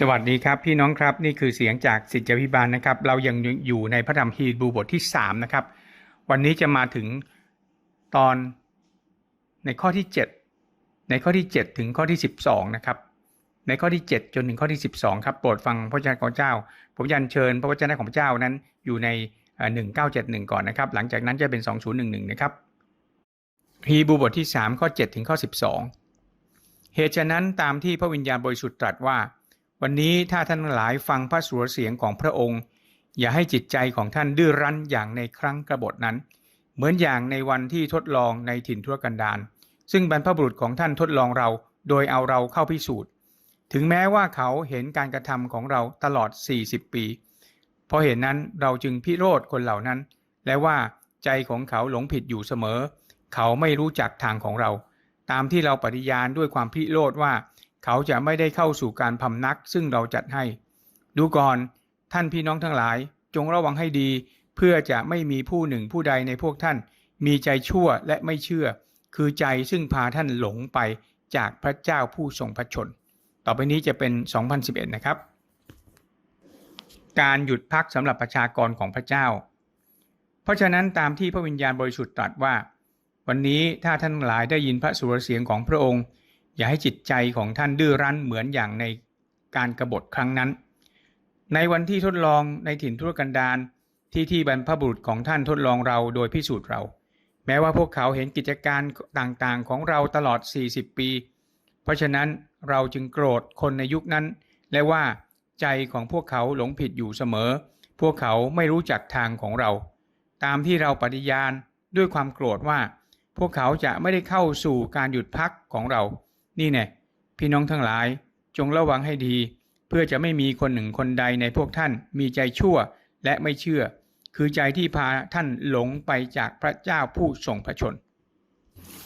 สวัสดีครับพี่น้องครับนี่คือเสียงจากสิทธิพิบาลนะครับ เรายังอยู่ในพระธรรมฮีบรูบทที่3นะครับวันนี้จะมาถึงตอนในข้อที่ 7 ในข้อที่ 7 ถึงข้อที่ 12นะครับในข้อที่ 7 จนถึงข้อที่ 12ครับโปรดฟังพระวจนะของเจ้า ผมยันเชิญพระวจนะของเจ้านั้นอยู่ในเอ่อ1971 ก่อนนะครับ หลังจากนั้นจะเป็น 2011 นะครับฮีบรูบทที่3ข้อ7ถึงข้อ 12 เหตุฉะนั้นตามที่พระวิญญาณบริสุทธิ์ตรัสว่า วันนี้ถ้าท่านหลายฟังพระสุรเสียงของพระองค์ อย่าให้จิตใจของท่านดื้อรั้นอย่างในครั้งกระบฏนั้น เหมือนอย่างในวันที่ทดลองในถิ่นทุรกันดารซึ่งบรรพบุรุษของท่านทดลองเรา โดยเอาเราเข้าพิสูจน์ ถึงแม้ว่าเขาเห็นการกระทำของเราตลอด 40 ปีเพราะเหตุนนั้นเราจึงพิโรธคนเหล่านั้น และว่าใจของเขาหลงผิดอยู่เสมอ เขาไม่รู้จักทางของเรา ตามที่เราปฏิญาณด้วยความพิโรธว่า เขาจะไม่ได้เข้าสู่การพำนักซึ่งเราจัดให้ ดูก่อนท่านพี่น้องทั้งหลาย จงระวังให้ดี เพื่อจะไม่มีผู้หนึ่งผู้ใดในพวกท่าน มีใจชั่วและไม่เชื่อ คือใจซึ่งพาท่านหลงไปจากพระเจ้าผู้ทรงพระชน ต่อไปนี้จะเป็น 2011 นะครับ การหยุดพักสำหรับประชากรของพระเจ้า เพราะฉะนั้นตามที่พระวิญญาณบริสุทธิ์ตรัสว่า วันนี้ถ้าท่านทั้งหลายได้ยินพระสุรเสียงของพระองค์ อย่าให้จิตใจของท่านดื้อรั้นเหมือนอย่างในการกรบฏครั้งนั้น ในวันที่ทดลองในถิ่นทุรกันดารที่ที่บรรพบุรุษของท่านทดลองเราโดยพิสูจน์เรา แม้ว่าพวกเขาเห็นกิจการต่างๆของเราตลอด 40 ปี เพราะฉะนั้นเราจึงโกรธคนในยุคนั้น และว่าใจของพวกเขาหลงผิดอยู่เสมอ พวกเขาไม่รู้จักทางของเรา ตามที่เราปฏิญาณด้วยความโกรธว่า พวกเขาจะไม่ได้เข้าสู่การหยุดพักของเรา นี่แน่พี่น้องทั้งหลาย จงระวังให้ดี เพื่อจะไม่มีคนหนึ่งคนใดในพวกท่านมีใจชั่วและไม่เชื่อ คือใจที่พาท่านหลงไปจากพระเจ้าผู้ทรงพระชน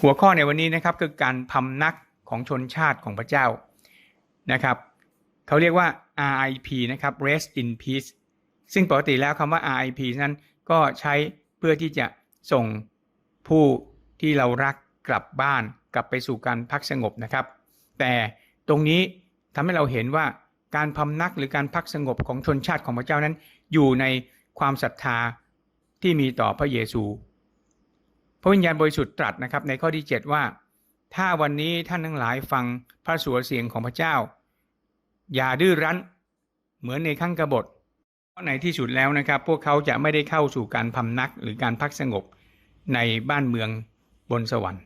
หัวข้อในวันนี้นะครับคือการพำนักของชนชาติของพระเจ้านะครับเขาเรียกว่า RIP นะครับ Rest in Peace ซึ่งปกติแล้วคำว่า RIP นั้นก็ใช้เพื่อที่จะส่งผู้ที่เรารักกลับบ้าน กลับไปสู่การพักสงบนะครับ แต่ตรงนี้ทำให้เราเห็นว่าการพำนักหรือการพักสงบของชนชาติของพระเจ้านั้น อยู่ในความศรัทธาที่มีต่อพระเยซู พระวิญญาณบริสุทธิ์ตรัสนะครับ ในข้อที่ 7 ว่า ถ้าวันนี้ท่านทั้งหลายฟังพระสุรเสียงของพระเจ้า อย่าดื้อรั้นเหมือนในขั้งกบฏเพราะในที่สุดแล้วนะครับ พวกเขาจะไม่ได้เข้าสู่การพำนักหรือการพักสงบในบ้านเมืองบนสวรรค์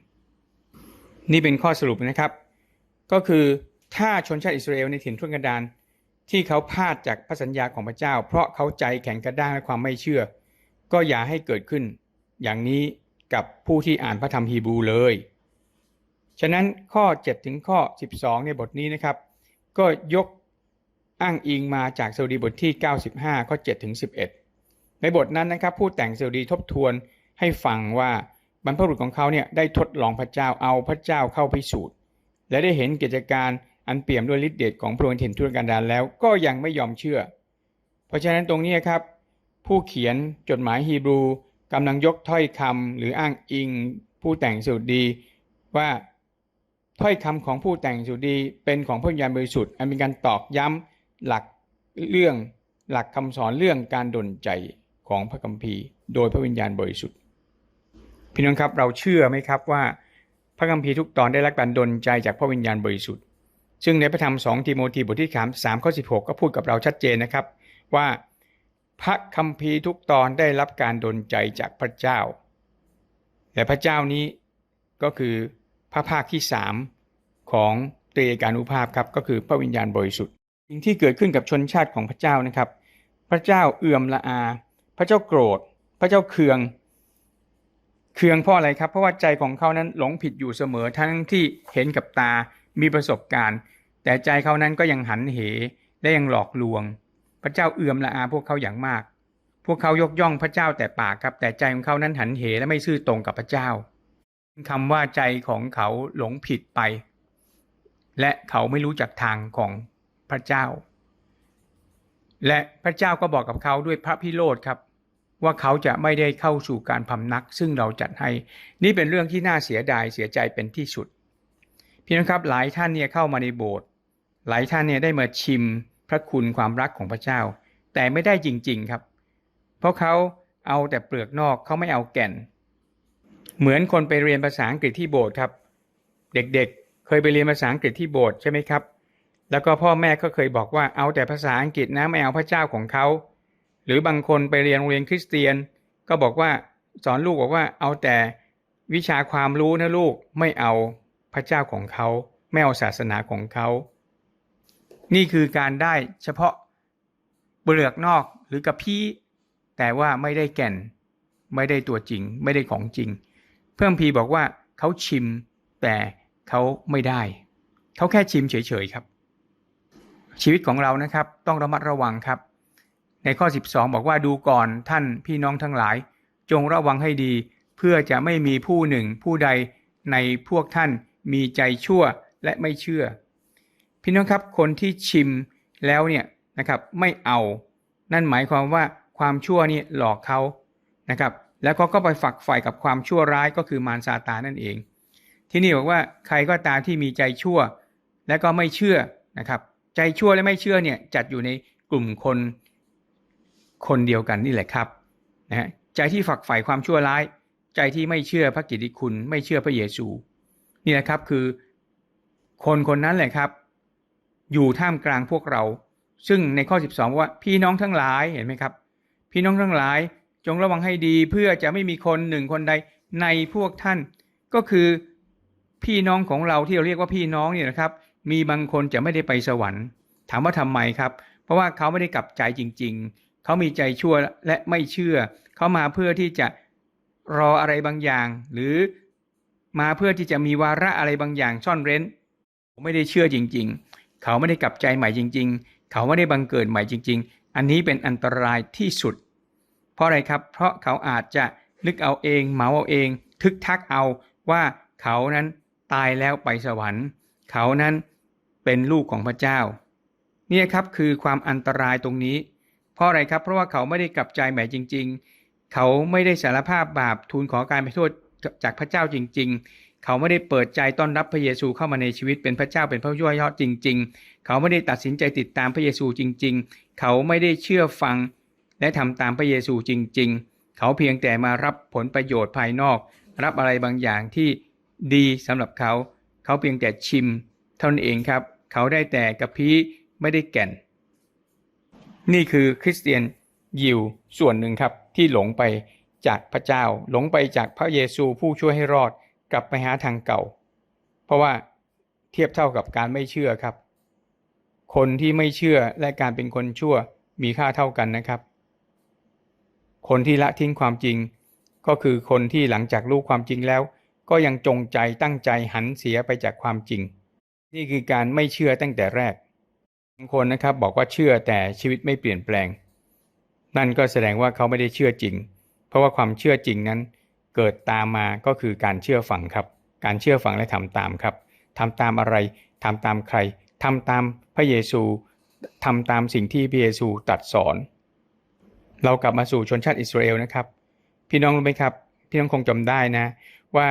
นี่เป็นข้อสรุปนะครับ ก็คือถ้าชนชาติอิสราเอลในถิ่นทุรกันดารที่เขาพลาดจากพระสัญญาของพระเจ้า เพราะเขาใจแข็งกระด้างและความไม่เชื่อ ก็อย่าให้เกิดขึ้น อย่างนี้กับผู้ที่อ่านพระธรรมฮีบรูเลย ฉะนั้นข้อ 7 ถึงข้อ 12 ในบทนี้นะครับ ก็ยกอ้างอิงมาจากสดีบทที่ 95 ข้อ 7 ถึง 11 ในบทนั้นนะครับ ผู้แต่งสดีทบทวนให้ฟังว่า บรรพบุรุษของเขาเนี่ยได้ทดลองพระเจ้าเอาพระเจ้าเข้าพิสูจน์ และได้เห็นกิจการอันเปี่ยมด้วยฤทธิเดชของพระองค์เห็นทุรกันดารแล้วก็ยังไม่ยอมเชื่อ เพราะฉะนั้นตรงนี้ครับ ผู้เขียนจดหมายฮีบรูกำลังยกถ้อยคำหรืออ้างอิงผู้แต่งสุดดี ว่าถ้อยคำของผู้แต่งสุดดีเป็นของพระวิญญาณบริสุทธิ์อันเป็นการตอกย้ำหลักเรื่องหลักคำสอนเรื่องการดลใจของพระคัมภีร์ โดยพระวิญญาณบริสุทธิ์ พี่น้องครับเราเชื่อไหมครับว่า พระคัมภีร์ทุกตอนได้รับการดลใจจากพระวิญญาณบริสุทธิ์ ซึ่งในพระธรรม2ทิโมธีบทที่3 3ข้อ16ก็พูดกับเราชัดเจนนะครับ ว่าพระคัมภีร์ทุกตอนได้รับการดลใจจากพระเจ้าแต่พระเจ้านี้ก็คือพระภาคที่3ของเตรการุภาพครับก็คือพระวิญญาณบริสุทธิ์สิ่งที่เกิดขึ้นกับชนชาติของพระเจ้านะครับ พระเจ้าเอื่อมละอา พระเจ้าโกรธ พระเจ้าเคือง เคืองเพราะอะไรครับ เพราะว่าใจของเขานั้นหลงผิดอยู่เสมอทั้งที่เห็นกับตามีประสบการณ์ แต่ใจเขานั้นก็ยังหันเหและยังหลอกลวง พระเจ้าเอื่อมละอาพวกเขาอย่างมาก พวกเขายกย่องพระเจ้าแต่ปากครับ แต่ใจของเขานั้นหันเหและไม่ซื่อตรงกับพระเจ้าคำว่าใจของเขาหลงผิดไป และเขาไม่รู้จักทางของพระเจ้า และพระเจ้าก็บอกกับเขาด้วยพระพิโรธครับ ว่าเขาจะไม่ได้เข้าสู่การพำนัก ซึ่งเราจัดให้ นี่เป็นเรื่องที่น่าเสียดายเสียใจเป็นที่สุด พี่น้องครับหลายท่านเนี่ยเข้ามาในโบสถ์หลายท่านเนี่ยได้มาชิมพระคุณความรักของพระเจ้า แต่ไม่ได้จริง ๆครับ เพราะเขาเอาแต่เปลือกนอกเขาไม่เอาแก่น เหมือนคนไปเรียนภาษาอังกฤษที่โบสถ์ครับ เด็กๆ เคยไปเรียนภาษาอังกฤษที่โบสถ์ใช่ไหมครับ แล้วก็พ่อแม่ก็เคยบอกว่าเอาแต่ภาษาอังกฤษนะไม่เอาพระเจ้าของเขา หรือบางคนไปเรียนโรงเรียนคริสเตียน ก็บอกว่าสอนลูกบอกว่าเอาแต่วิชาความรู้นะลูกไม่เอาพระเจ้าของเขาไม่เอาศาสนาของเขา นี่คือการได้เฉพาะเปลือกนอกหรือกระพี้แต่ว่าไม่ได้แก่น ไม่ได้ตัวจริง ไม่ได้ของจริง เพิ่มพีบอกว่าเขาชิม แต่เขาไม่ได้ เขาแค่ชิมเฉยๆครับ ชีวิตของเรานะครับต้องระมัดระวังครับ ในข้อ 12 บอกว่าดูก่อนท่านพี่น้องทั้งหลาย จงระวังให้ดี เพื่อจะไม่มีผู้หนึ่งผู้ใดในพวกท่านมีใจชั่วและไม่เชื่อ พี่น้องครับคนที่ชิมแล้วเนี่ยนะครับไม่เอา นั่นหมายความว่าความชั่วนี่หลอกเขานะครับ แล้วเขาก็ไปฝักใฝ่กับความชั่วร้ายก็คือมารซาตานนั่นเอง ที่นี่บอกว่าใครก็ตามที่มีใจชั่ว และก็ไม่เชื่อนะครับ ใจชั่วและไม่เชื่อเนี่ยจัดอยู่ในกลุ่มคน คนเดียวกันนี่แหละครับนะฮะใจที่ฝักใฝ่ความชั่วร้าย ใจที่ไม่เชื่อพระกิตติคุณ ไม่เชื่อพระเยซู นี่แหละครับคือ คนคนนั้นแหละครับ อยู่ท่ามกลางพวกเรา ซึ่งในข้อ 12 ว่าพี่น้องทั้งหลายเห็นไหมครับ พี่น้องทั้งหลายจงระวังให้ดีเพื่อจะไม่มีคนหนึ่งคนใดในพวกท่าน ก็คือพี่น้องของเราที่เราเรียกว่าพี่น้องเนี่ยนะครับ มีบางคนจะไม่ได้ไปสวรรค์ ถามว่าทำไมครับ เพราะว่าเขาไม่ได้กลับใจจริง ๆ เขามีใจชั่วและไม่เชื่อ เขามาเพื่อที่จะรออะไรบางอย่าง หรือมาเพื่อที่จะมีวาระอะไรบางอย่างซ่อนเร้น ไม่ได้เชื่อจริง ๆ เขาไม่ได้กลับใจใหม่จริง ๆ เขาไม่ได้บังเกิดใหม่จริง ๆ อันนี้เป็นอันตรายที่สุด เพราะอะไรครับ เพราะเขาอาจจะนึกเอาเองเหมาเอาเอง ทึกทักเอาว่าเขานั้นตายแล้วไปสวรรค์ เขานั้นเป็นลูกของพระเจ้า เนี่ยครับคือความอันตรายตรงนี้ เพราะอะไรครับ เพราะว่าเขาไม่ได้กลับใจใหม่จริง ๆ เขาไม่ได้สารภาพบาปทูลขอการไปโทษจากพระเจ้าจริง ๆ เขาไม่ได้เปิดใจต้อนรับพระเยซูเข้ามาในชีวิตเป็นพระเจ้าเป็นพระย่อยยอดจริง ๆ เขาไม่ได้ตัดสินใจติดตามพระเยซูจริง ๆ เขาไม่ได้เชื่อฟัง และทำตามพระเยซูจริง ๆ เขาเพียงแต่มารับผลประโยชน์ภายนอก รับอะไรบางอย่างที่ดีสำหรับเขา เขาเพียงแต่ชิมเท่านั้นเองครับ เขาได้แต่กระพี้ไม่ได้แก่น นี่คือคริสเตียนยิวส่วนหนึ่งครับที่หลงไปจากพระเจ้า หลงไปจากพระเยซูผู้ช่วยให้รอดกลับไปหาทางเก่า เพราะว่าเทียบเท่ากับการไม่เชื่อครับ คนที่ไม่เชื่อและการเป็นคนชั่วมีค่าเท่ากันนะครับ คนที่ละทิ้งความจริง ก็คือคนที่หลังจากรู้ความจริงแล้ว ก็ยังจงใจตั้งใจหันเสียไปจากความจริง นี่คือการไม่เชื่อตั้งแต่แรก บางคนนะครับบอกว่าเชื่อแต่ชีวิตไม่เปลี่ยนแปลง นั่นก็แสดงว่าเขาไม่ได้เชื่อจริง เพราะว่าความเชื่อจริงนั้น เกิดตามมาก็คือการเชื่อฟังครับ การเชื่อฟังและทำตามครับทำตามอะไรทำตามใครทำตามพระเยซูทำตามสิ่งที่พระเยซูตรัสสอน เรากลับมาสู่ชนชาติอิสราเอลนะครับ พี่น้องรู้ไหมครับ พี่น้องคงจำได้นะ ว่า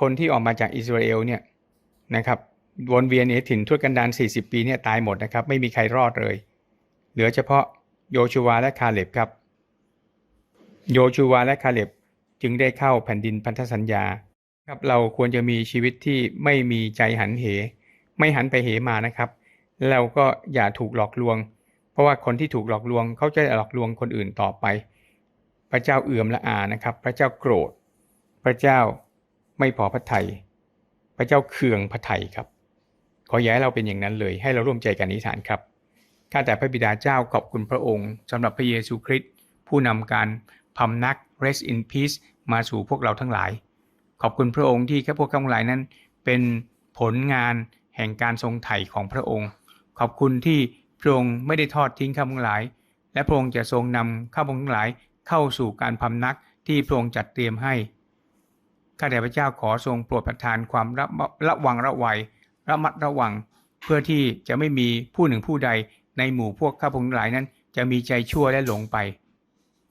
คนที่ออกมาจากอิสราเอลเนี่ยนะครับ วนเวียนในถิ่นทุรกันดาร40 ปีเนี่ยตายหมดนะครับ ไม่มีใครรอดเลย เหลือเฉพาะโยชูวาและคาเล็บครับ โยชูวาและคาเล็บจึงได้เข้าแผ่นดินพันธสัญญาครับเราควรจะมีชีวิตที่ไม่มีใจหันเห ไม่หันไปเหมานะครับ เราก็อย่าถูกหลอกลวง เพราะว่าคนที่ถูกหลอกลวงเขาจะหลอกลวงคนอื่นต่อไป พระเจ้าเอื่อมละอานะครับ พระเจ้าโกรธ พระเจ้าไม่พอพระทยัยพระเจ้าเคืองพระทัยครับ ขออย่าให้เราเป็นอย่างนั้นเลย ให้เราร่วมใจกันอธิษฐานครับข้าแต่พระบิดาเจ้าขอบคุณพระองค์สำหรับพระเยซูคริสต์ผู้นำการพำนัก rest in peace มาสู่พวกเราทั้งหลาย ขอบคุณพระองค์ที่ข้าพวกทั้งหลายนั้น เป็นผลงานแห่งการทรงไถ่ของพระองค์ ขอบคุณที่พระองค์ไม่ได้ทอดทิ้งข้าพวกทั้งหลาย และพระองค์จะทรงนำข้าพวกทั้งหลายเข้าสู่การพำนักที่พระองค์จัดเตรียมให้ข้าแต่พระเจ้าขอทรงโปรดประทานความระระวังระไวย ระมัดระวัง เพื่อที่จะไม่มีผู้หนึ่งผู้ใดในหมู่พวกข้าพงศ์หลายนั้น จะมีใจชั่วและหลงไป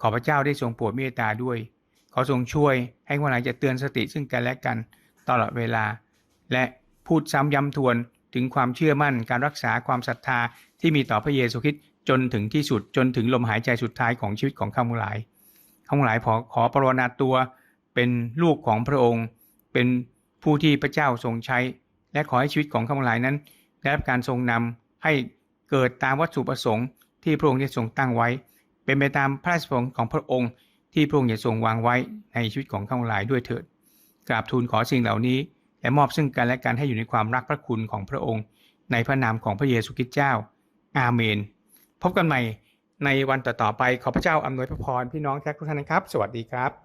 ขอพระเจ้าได้ทรงโปรดเมตตาด้วย ขอทรงช่วยให้คนหลายจะเตือนสติซึ่งกันและกันตลอดเวลา และพูดซ้ำย้ำทวนถึงความเชื่อมั่นการรักษาความศรัทธาที่มีต่อพระเยซูคริสต์จนถึงที่สุดจนถึงลมหายใจสุดท้ายของชีวิตของข้าพงหลายข้าพงหลายขอขอปรารถนาตัวเป็นลูกของพระองค์ เป็นผู้ที่พระเจ้าทรงใช้ และขอให้ชีวิตของข้าพงหลายนั้น ได้รับการทรงนำให้เกิดตามวัตถุประสงค์ที่พระองค์ได้ทรงตั้งไว้ เป็นไปตามพระราชประสงค์ของพระองค์ที่พระองค์ได้ทรงวางไว้ในชีวิตของข้าพงหลายด้วยเถิดกราบทูลขอสิ่งเหล่านี้และมอบซึ่งกันและกันให้อยู่ในความรักพระคุณของพระองค์ ในพระนามของพระเยซูคริสต์เจ้า อาเมน พบกันใหม่ในวันต่อๆไปขอพระเจ้าอำนวยพระพรพี่น้องแท็กทุกท่านนะครับ สวัสดีครับ